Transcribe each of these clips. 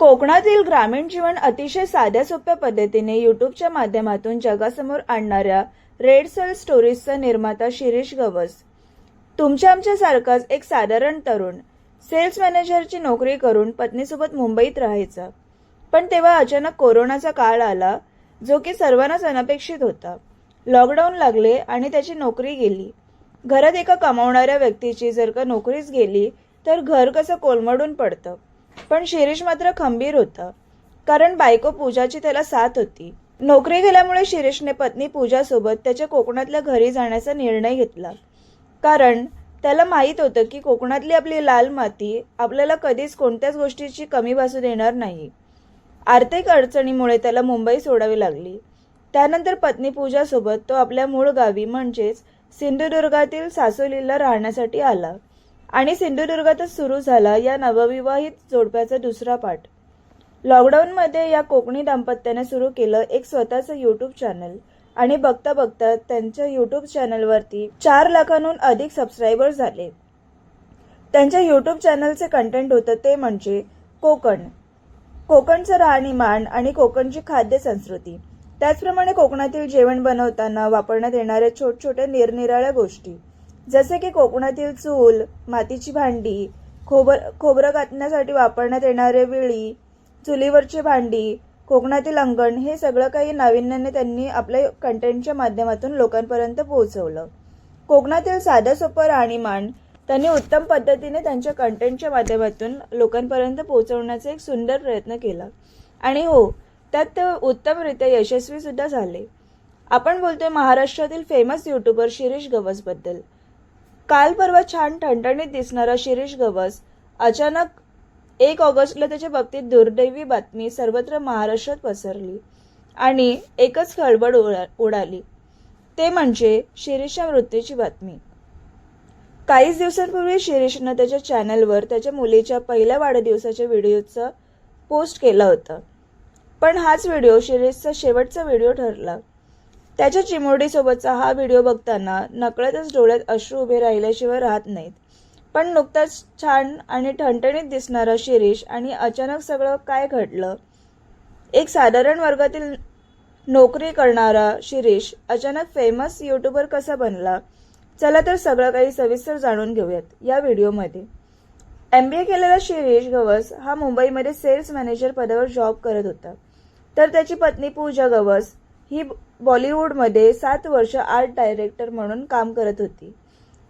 कोकणातील ग्रामीण जीवन अतिशय साध्या सोप्या पद्धतीने युट्यूबच्या माध्यमातून जगासमोर आणणाऱ्या रेड सेल स्टोरीजचा निर्माता शिरीष गवस. तुमच्या आमच्यासारखाच एक साधारण तरुण सेल्स मॅनेजरची नोकरी करून पत्नीसोबत मुंबईत राहायचा. पण तेव्हा अचानक कोरोनाचा काळ आला जो की सर्वांनाच अनपेक्षित होता. लॉकडाऊन लागले आणि त्याची नोकरी गेली. घरात एका कमावणाऱ्या व्यक्तीची जर का नोकरीच गेली तर घर कसं कोलमडून पडतं? पण शिरीष मात्र खंबीर होतं. कारण बायको पूजाची त्याला साथ होती. नोकरी गेल्यामुळे शिरीषने पत्नी पूजासोबत त्याच्या कोकणातल्या घरी जाण्याचा निर्णय घेतला. कारण त्याला माहीत होतं की कोकणातली आपली लाल माती आपल्याला कधीच कोणत्याच गोष्टीची कमी भासू देणार नाही. आर्थिक अडचणीमुळे त्याला मुंबई सोडावी लागली. त्यानंतर पत्नी पूजासोबत तो आपल्या मूळ गावी म्हणजेच सिंधुदुर्गातील सासोलीला राहण्यासाठी आला. आणि सिंधुदुर्गातच सुरू झाला या नवविवाहित जोडप्याचा दुसरा पाठ. लॉकडाऊनमध्ये या कोकणी दाम्पत्याने सुरू केलं एक स्वतःचं यूट्यूब चॅनल आणि बघता बघता त्यांच्या यूट्यूब चॅनलवरती चार लाखांहून अधिक सबस्क्रायबर झाले त्यांच्या यूट्यूब चॅनलचे कंटेंट होतं ते म्हणजे कोकण. कोकणचं राहणीमान आणि कोकणची खाद्य संस्कृती. त्याचप्रमाणे कोकणातील जेवण बनवताना वापरण्यात येणाऱ्या छोट छोट्या निरनिराळ्या गोष्टी. जसे की कोकणातील चूल मातीची भांडी खोबर खोबरं कातण्यासाठी वापरण्यात येणारे विळी चुलीवरची भांडी कोकणातील अंगण हे सगळं काही नाविन्याने त्यांनी आपल्या कंटेंटच्या माध्यमातून लोकांपर्यंत पोहोचवलं. कोकणातील साधं सोपं राहणीमान त्यांनी उत्तम पद्धतीने त्यांच्या कंटेंटच्या माध्यमातून लोकांपर्यंत पोहोचवण्याचा एक सुंदर प्रयत्न केला. आणि हो त्यात ते उत्तमरित्या यशस्वीसुद्धा झाले. आपण बोलतोय महाराष्ट्रातील फेमस युट्यूबर शिरीष गवसबद्दल. काल परवा छान ठणठणीत दिसणारा शिरीष गवस. अचानक एक ऑगस्टला त्याच्या बाबतीत दुर्दैवी बातमी सर्वत्र महाराष्ट्रात पसरली आणि एकच खळबळ उडा उडाली. ते म्हणजे शिरीषच्या मृत्यूची बातमी. काहीच दिवसांपूर्वी शिरीषनं त्याच्या चॅनलवर त्याच्या मुलीच्या पहिल्या वाढदिवसाच्या व्हिडिओचा पोस्ट केला होता. पण हाच व्हिडिओ शिरीषचा शेवटचा व्हिडिओ ठरला. त्याच्या चिमुरडीसोबतचा हा व्हिडिओ बघताना नकळतच डोळ्यात अश्रू उभे राहिल्याशिवाय राहत नाहीत. पण नुकताच छान आणि ठणठणीत दिसणारा शिरीष आणि अचानक सगळं काय घडलं? एक साधारण वर्गातील नोकरी करणारा शिरीष अचानक फेमस यूट्यूबर कसा बनला? चला तर सगळं काही सविस्तर जाणून घेऊयात या व्हिडिओमध्ये. एम बी ए केलेला शिरीष गवस हा मुंबईमध्ये सेल्स मॅनेजर पदावर जॉब करत होता. तर त्याची पत्नी पूजा गवस ही बॉलिवूडमध्ये सात वर्ष आर्ट डायरेक्टर म्हणून काम करत होती.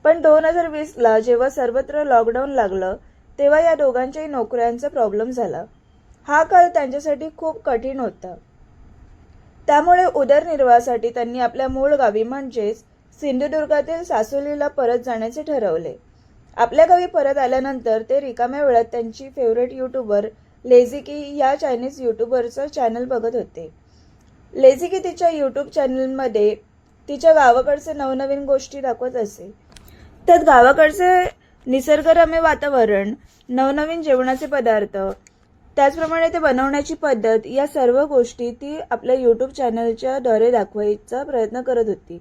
पण दोन हजार वीसला जेव्हा सर्वत्र लॉकडाऊन लागलं तेव्हा या दोघांच्याही नोकऱ्यांचा प्रॉब्लेम झाला. हा काळ त्यांच्यासाठी खूप कठीण होता. त्यामुळे उदरनिर्वाहासाठी त्यांनी आपल्या मूळ गावी म्हणजेच सिंधुदुर्गातील सासोलीला परत जाण्याचे ठरवले. आपल्या गावी परत आल्यानंतर ते रिकाम्या वेळात त्यांची फेवरेट यूट्यूबर लेझिकी या चायनीज यूट्यूबरचं चॅनल बघत होते. लेझिकी तिच्या यूट्यूब चॅनलमध्ये तिच्या गावाकडचे नवनवीन गोष्टी दाखवत असे. त्यात गावाकडचे निसर्गरम्य वातावरण नवनवीन जेवणाचे पदार्थ त्याचप्रमाणे ते बनवण्याची पद्धत या सर्व गोष्टी ती आपल्या यूट्यूब चॅनलच्या द्वारे दाखवायचा प्रयत्न करत होती.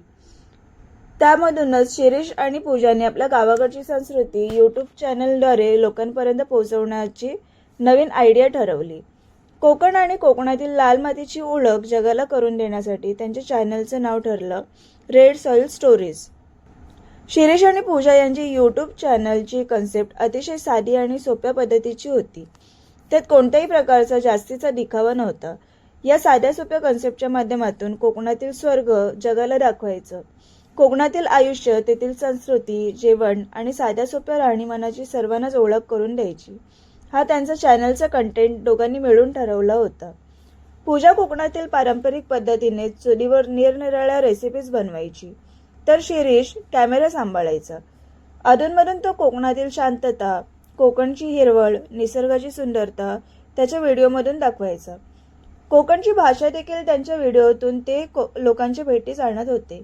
त्यामधूनच शिरीष आणि पूजाने आपल्या गावाकडची संस्कृती यूट्यूब चॅनलद्वारे लोकांपर्यंत पोहोचवण्याची नवीन आयडिया ठरवली. कोकण आणि कोकणातील लाल मातीची ओळख जगाला करून देण्यासाठी त्यांच्या चॅनलचं नाव ठरलं रेड सॉइल स्टोरीज शिरीष आणि पूजा यांची यूट्यूब चॅनलची कन्सेप्ट अतिशय साधी आणि सोप्या पद्धतीची होती. त्यात कोणत्याही प्रकारचा जास्तीचा दिखावा नव्हता. या साध्या सोप्या कन्सेप्टच्या माध्यमातून कोकणातील स्वर्ग जगाला दाखवायचं. कोकणातील आयुष्य तेथील संस्कृती जेवण आणि साध्या सोप्या राहणीमानाची सर्वांनाच ओळख करून द्यायची. हा त्यांचा चॅनलचा कंटेंट दोघांनी मिळून ठरवलं होता. पूजा कोकणातील पारंपरिक पद्धतीने चुलीवर निरनिराळ्या रेसिपीज बनवायची. तर शिरीष कॅमेरा सांभाळायचा. अधूनमधून तो कोकणातील शांतता कोकणची हिरवळ निसर्गाची सुंदरता त्याच्या व्हिडिओमधून दाखवायचा. कोकणची भाषा देखील त्यांच्या व्हिडिओतून ते को- लोकांच्या भेटीस आणत होते.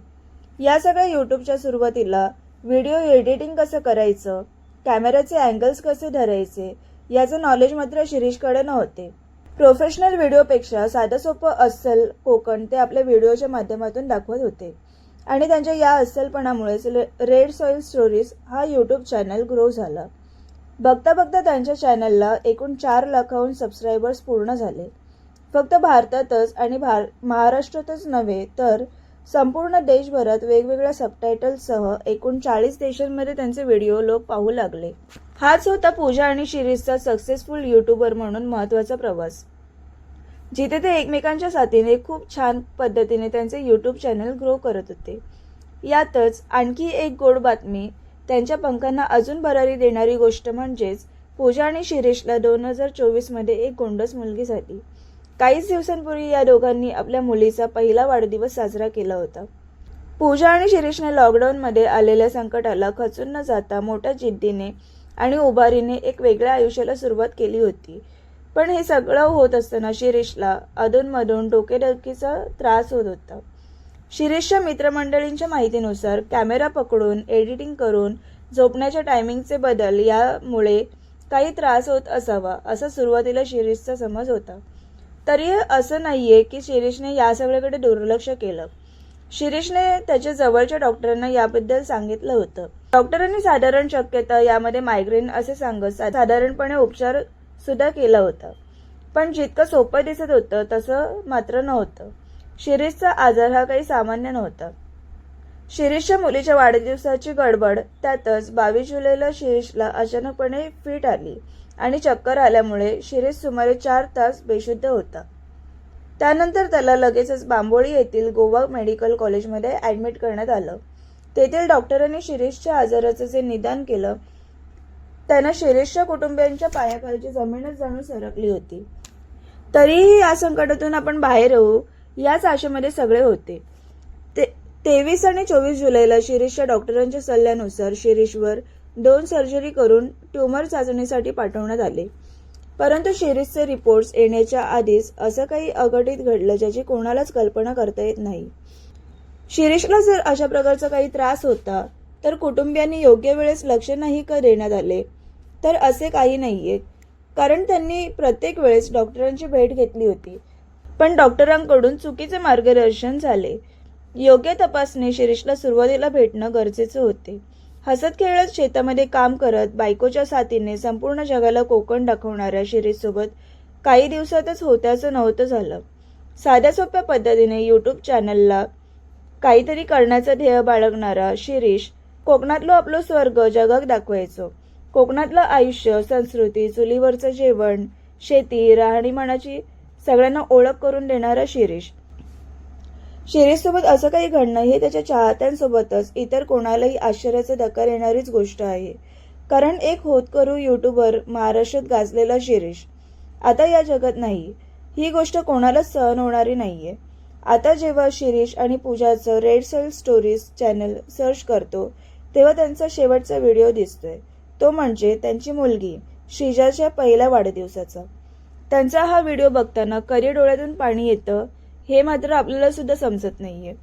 या सगळ्या यूट्यूबच्या सुरुवातीला व्हिडिओ एडिटिंग कसं करायचं कॅमेऱ्याचे अँगल्स कसे धरायचे याचं नॉलेज मात्र शिरीषकडे नव्हते. प्रोफेशनल व्हिडिओपेक्षा साधं सोपं अस्सल कोकण ते आपल्या व्हिडिओच्या माध्यमातून दाखवत होते. आणि त्यांच्या या अस्सलपणामुळेच रेड सॉइल स्टोरीज हा यूट्यूब चॅनल ग्रो झाला. बघता बघता त्यांच्या चॅनलला एकूण चार लाखाहून सबस्क्रायबर्स पूर्ण झाले. फक्त भारतातच आणि भार महाराष्ट्रातच नव्हे तर संपूर्ण देशभरात वेगवेगळ्या सबटायटल्ससह एकूण चाळीस देशांमध्ये त्यांचे व्हिडिओ लोक पाहू लागले. हाच होता पूजा आणि शिरीषचा सक्सेसफुल युट्यूबर म्हणून महत्त्वाचा प्रवास. जिथे ते एकमेकांच्या साथीने खूप छान पद्धतीने त्यांचे यूट्यूब चॅनल ग्रो करत होते. यातच आणखी एक गोड बातमी त्यांच्या पंखांना अजून भरारी देणारी गोष्ट म्हणजेच पूजा आणि शिरीषला दोन हजार चोवीसमध्ये एक गोंडस मुलगी झाली काहीच दिवसांपूर्वी या दोघांनी आपल्या मुलीचा पहिला वाढदिवस साजरा केला होता. पूजा आणि शिरीषने लॉकडाऊनमध्ये आलेल्या संकटाला खचून न जाता मोठ्या जिद्दीने आणि उभारीने एक वेगळ्या आयुष्याला सुरुवात केली होती. पण हे सगळं होत असताना शिरीषला अधूनमधून डोकेदुखीचा त्रास होत होता. शिरीषच्या मित्रमंडळींच्या माहितीनुसार कॅमेरा पकडून एडिटिंग करून झोपण्याच्या टायमिंगचे बदल यामुळे काही त्रास होत असावा असा सुरुवातीला शिरीषचा समज होता. तरी असं नाहीये की शिरीषने या सगळ्याकडे दुर्लक्ष केलं. शिरीषने त्याच्या जवळच्या डॉक्टरांना याबद्दल सांगितलं होतं. डॉक्टरांनी साधारण शक्यता यामध्ये मायग्रेन असे सांगत साधारणपणे उपचार सुद्धा केला होता. पण जितकं सोपं दिसत होतं तसं मात्र नव्हतं. शिरीषचा आजार हा काही सामान्य नव्हता. शिरीषच्या मुलीच्या वाढदिवसाची गडबड त्यातच बावीस जुलैला शिरीषला अचानकपणे फिट आली. आणि चक्कर आल्यामुळे शिरीष सुमारे चार तास बेशुद्ध होता. त्यानंतर त्याला लगेचच बांबोळी येथील गोवा मेडिकल कॉलेजमध्ये ॲडमिट करण्यात आलं. तेथील डॉक्टरांनी शिरीषच्या आजाराचं जे निदान केलं त्यांना शिरीषच्या कुटुंबियांच्या पायाखालची जमीनच जाणून सरकली होती. तरीही या संकटातून आपण बाहेर येऊ याच आशेमध्ये सगळे होते. ते तेवीस आणि चोवीस जुलैला शिरीषच्या डॉक्टरांच्या सल्ल्यानुसार शिरीषवर दोन सर्जरी करून ट्यूमर चाचणीसाठी पाठवण्यात आले. परंतु शिरीषचे रिपोर्ट्स येण्याच्या आधीच असं काही अघटित घडलं ज्याची कोणालाच कल्पना करता येत नाही. शिरीषला जर अशा प्रकारचा काही त्रास होता तर कुटुंबियांनी योग्य वेळेस लक्ष नाही का देण्यात आले? तर असे काही नाहीये. कारण त्यांनी प्रत्येक वेळेस डॉक्टरांची भेट घेतली होती. पण डॉक्टरांकडून चुकीचे मार्गदर्शन झाले. योग्य तपासणी शिरीषला सुरुवातीला भेटणं गरजेचे होते. हसत खेळत शेतामध्ये काम करत बायकोच्या साथीने संपूर्ण जगाला कोकण दाखवणाऱ्या शिरीषसोबत काही दिवसातच होत्याचं नव्हतं झालं. साध्या सोप्या पद्धतीने यूट्यूब चॅनलला काहीतरी करण्याचं ध्येय बाळगणारा शिरीष कोकणातलं आपलं स्वर्ग जगात दाखवायचो. कोकणातलं आयुष्य संस्कृती चुलीवरचं जेवण शेती राहणीमानाची सगळ्यांना ओळख करून देणारा शिरीष शिरीषसोबत असं काही घडणं हे त्याच्या चाहत्यांसोबतच इतर कोणालाही आश्चर्याचा धक्का देणारीच गोष्ट आहे. कारण एक होतकरू युट्यूबर महाराष्ट्रात गाजलेला शिरीष. आता या जगात नाही. ही गोष्ट कोणालाच सहन होणारी नाहीये. आता जेव्हा शिरीष आणि पूजाचं red soil stories channel search करतो तेव्हा त्यांचा शेवटचा व्हिडिओ दिसतोय. तो म्हणजे त्यांची मुलगी श्रीजाच्या पहिल्या वाढदिवसाचा. त्यांचा हा व्हिडिओ बघताना कधी डोळ्यातून पाणी येतं हे मात्र आपल्याला सुद्धा समजत नाहीये.